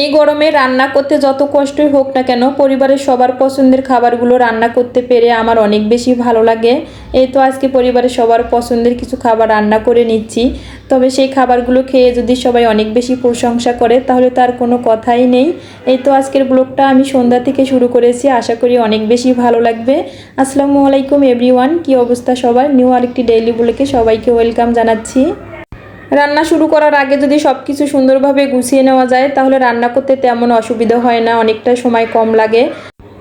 এই গরমে রান্না করতে যত কষ্টই হোক না কেন, পরিবারের সবার পছন্দের খাবারগুলো রান্না করতে পেরে আমার অনেক বেশি ভালো লাগে। এই তো আজকে পরিবারের সবার পছন্দের কিছু খাবার রান্না করে নিচ্ছি। তবে সেই খাবারগুলো খেয়ে যদি সবাই অনেক বেশি প্রশংসা করে, তাহলে তার কোনো কথাই নেই। এই তো আজকের ব্লগটা আমি সন্ধ্যা থেকে শুরু করেছি, আশা করি অনেক বেশি ভালো লাগবে। আসসালামু আলাইকুম এভরিওয়ান কী অবস্থা সবার? নিউ আরেকটি ডেইলি ব্লগে সবাইকে ওয়েলকাম জানাচ্ছি। রান্না শুরু করার আগে যদি সব কিছু সুন্দরভাবে গুছিয়ে নেওয়া যায়, তাহলে রান্না করতে তেমন অসুবিধা হয় না, অনেকটা সময় কম লাগে।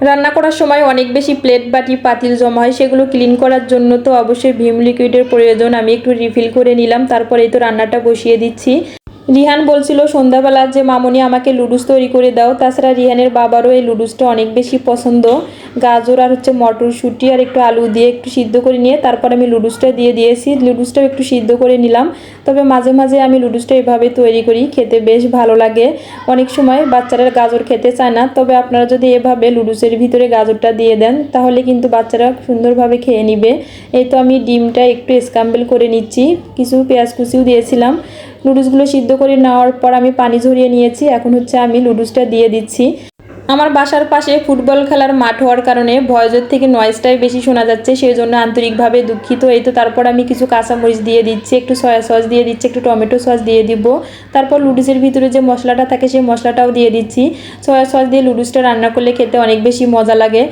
রান্না করার সময় অনেক বেশি প্লেট বাটি, পাতিল জমা হয়, সেগুলো ক্লিন করার জন্য তো অবশ্যই ভিম লিকুইডের প্রয়োজন। আমি একটু রিফিল করে নিলাম, তারপরেই তো রান্নাটা বসিয়ে দিচ্ছি। রিহান বলছিল, সন্ধ্যাবেলা যে মামনি আমাকে লুডুস তৈরি করে দাও, তাছাড়া রিহানের বাবারও এই লুডুসটা অনেক বেশি পছন্দ। গাজর আর হচ্ছে মটরশুঁটি আর একটু আলু দিয়ে একটু সিদ্ধ করে নিয়ে তারপর আমি লুডুসটা দিয়ে দিয়েছি। লুডুসটাও একটু সিদ্ধ করে নিলাম। তবে মাঝে মাঝে আমি লুডুসটা এভাবে তৈরি করি, খেতে বেশ ভালো লাগে। অনেক সময় বাচ্চারা গাজর খেতে চায় না, তবে আপনারা যদি এভাবে লুডুসের ভিতরে গাজরটা দিয়ে দেন, তাহলে কিন্তু বাচ্চারা সুন্দরভাবে খেয়ে নিবে। এই তো আমি ডিমটা একটু স্ক্যাম্বেল করে নিচ্ছি। কিছু পেঁয়াজ কুচিও দিয়েছিলাম। নুডলসগুলো সিদ্ধ করে নেওয়ার পর আমি পানি ঝরিয়ে নিয়েছি। এখন হচ্ছে আমি লুডুসটা দিয়ে দিচ্ছি। আমার বাসার পাশে ফুটবল খেলার মাঠ হওয়ার কারণে ভয়েসের থেকে নয়েজটাই বেশি শোনা যাচ্ছে সেই জন্য আন্তরিকভাবে দুঃখিত। এই তো তারপর আমি কিছু কাঁচামরিচ দিয়ে দিচ্ছি, একটু সয়া সস দিয়ে দিচ্ছি, একটু টমেটো সস দিয়ে দিব। তারপর লুডুসের ভিতরে যে মশলাটা থাকে, সেই মশলাটাও দিয়ে দিচ্ছি। সয়া সস দিয়ে লুডুসটা রান্না করলে খেতে অনেক বেশি মজা লাগে।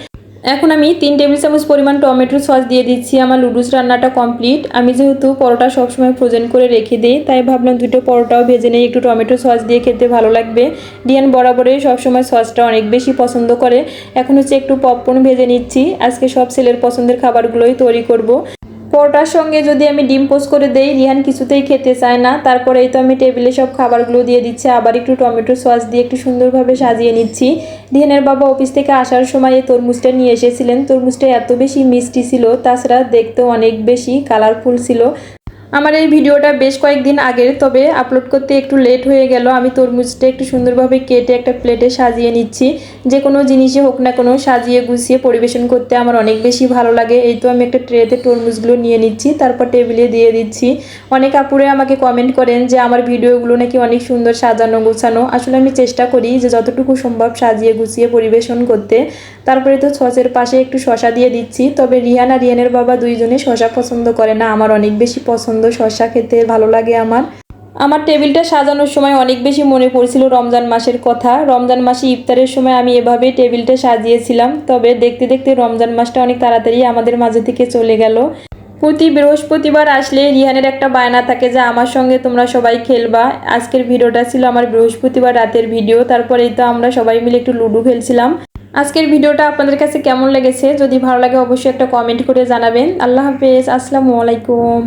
এখন আমি তিন টেবিল চামচ পরিমাণ টমেটো সস দিয়ে দিচ্ছি। আমার লুডুস রান্নাটা কমপ্লিট। আমি যেহেতু পরোটা সবসময় ফ্রোজেন করে রেখে দিই, তাই ভাবলাম দুটো পরোটাও ভেজে নেই। একটু টমেটো সস দিয়ে খেতে ভালো লাগবে। ডিয়ান বরাবরই সবসময় সসটা অনেক বেশি পছন্দ করে। এখন হচ্ছে একটু পপকর্ন ভেজে নিচ্ছি। আজকে সব ছেলের পছন্দের খাবারগুলোই তৈরি করব। পরোটার সঙ্গে যদি আমি ডিম পোস্ট করে দেই, রিহান কিছুতেই খেতে চায় না। তারপরেই তো আমি টেবিলে সব খাবারগুলো দিয়ে দিচ্ছি। আবার একটু টমেটো সস দিয়ে একটু সুন্দরভাবে সাজিয়ে নিচ্ছি। রিহানের বাবা অফিস থেকে আসার সময় এই তরমুজটা নিয়ে এসেছিলেন। তরমুজটা এত বেশি মিষ্টি ছিল, তাছাড়া দেখতে অনেক বেশি কালারফুল ছিল। আমার এই ভিডিওটা বেশ কয়েকদিন আগের, তবে আপলোড করতে একটু লেট হয়ে গেল। আমি তরমুজটা একটু সুন্দরভাবে কেটে একটা প্লেটে সাজিয়ে নিচ্ছি। যে কোনো জিনিসে হোক না কোনো, সাজিয়ে গুছিয়ে পরিবেশন করতে আমার অনেক বেশি ভালো লাগে। এই তো আমি একটা ট্রেতে তরমুজগুলো নিয়ে নিচ্ছি, তারপর টেবিলে দিয়ে দিচ্ছি। অনেক আপুরে আমাকে কমেন্ট করেন যে, আমার ভিডিওগুলো নাকি অনেক সুন্দর সাজানো, গোছানো। আসলে আমি চেষ্টা করি যে, যতটুকু সম্ভব সাজিয়ে গুছিয়ে পরিবেশন করতে। তারপরে তো সসের পাশে একটু শশা দিয়ে দিচ্ছি। তবে রিহান আর রিয়ানের বাবা দুইজনে শশা পছন্দ করে না, আমার অনেক বেশি পছন্দ। শশা খেতে ভালো লাগে আমার। আমার টেবিলটা সাজানোর সময় অনেক বেশি মনে পড়ছিল রমজান মাসের কথা। রমজান মাসে ইফতারের সময় আমি এভাবে টেবিলটা সাজিয়েছিলাম, তবে দেখতে দেখতে রমজান মাসটা অনেক তাড়াতাড়ি আমাদের মাঝে থেকে চলে গেল। প্রতি বৃহস্পতিবার আসলে রিহানের একটা বায়না থাকে যে, আমার সঙ্গে তোমরা সবাই খেলবা। আজকের ভিডিওটা ছিল আমার বৃহস্পতিবার রাতের ভিডিও, তারপরেই তো আমরা সবাই মিলে একটু লুডো খেলছিলাম। আজকের ভিডিওটা আপনাদের কাছে কেমন লেগেছে? যদি ভালো লাগে, অবশ্যই একটা কমেন্ট করে জানাবেন। আল্লাহ হাফেজ, আসসালামু আলাইকুম।